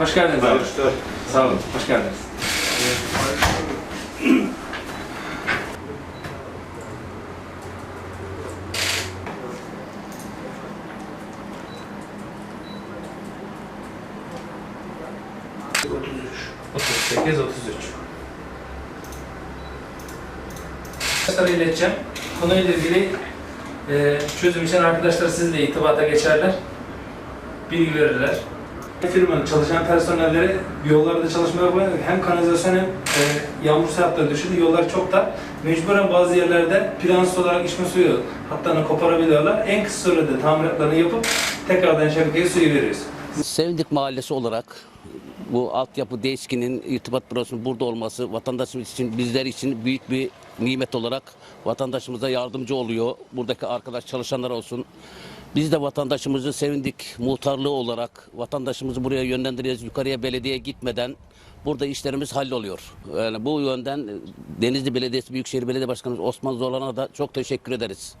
Hoş geldiniz abi. Sağ olun. Hoş geldiniz. Otuz 38, 33. Arkadaşlara ileteceğim. Konuyla ilgili e, çözüm için arkadaşlar sizinle irtibata geçerler. Bilgi verirler. Firmanın çalışan personelleri yollarda çalışmaya yapıyor. Hem kanalizasyon hem e, yağmur saatleri düşürdü. Yollar çok dar. Mecburen bazı yerlerde plansız olarak içme suyu hatlarını koparabiliyorlar. En kısa sürede tamiratlarını yapıp tekrardan şebekeye suyu veriyoruz. Sevindik Mahallesi olarak bu altyapı değişkinin irtibat bürosunun burada olması vatandaşımız için bizler için büyük bir nimet olarak vatandaşımıza yardımcı oluyor. Buradaki arkadaş çalışanlar olsun. Biz de vatandaşımızı sevindik muhtarlığı olarak vatandaşımızı buraya yönlendireceğiz. Yukarıya belediye gitmeden burada işlerimiz halloluyor. Yani bu yönden Denizli Belediyesi Büyükşehir Belediye Başkanımız Osman Zolan'a da çok teşekkür ederiz.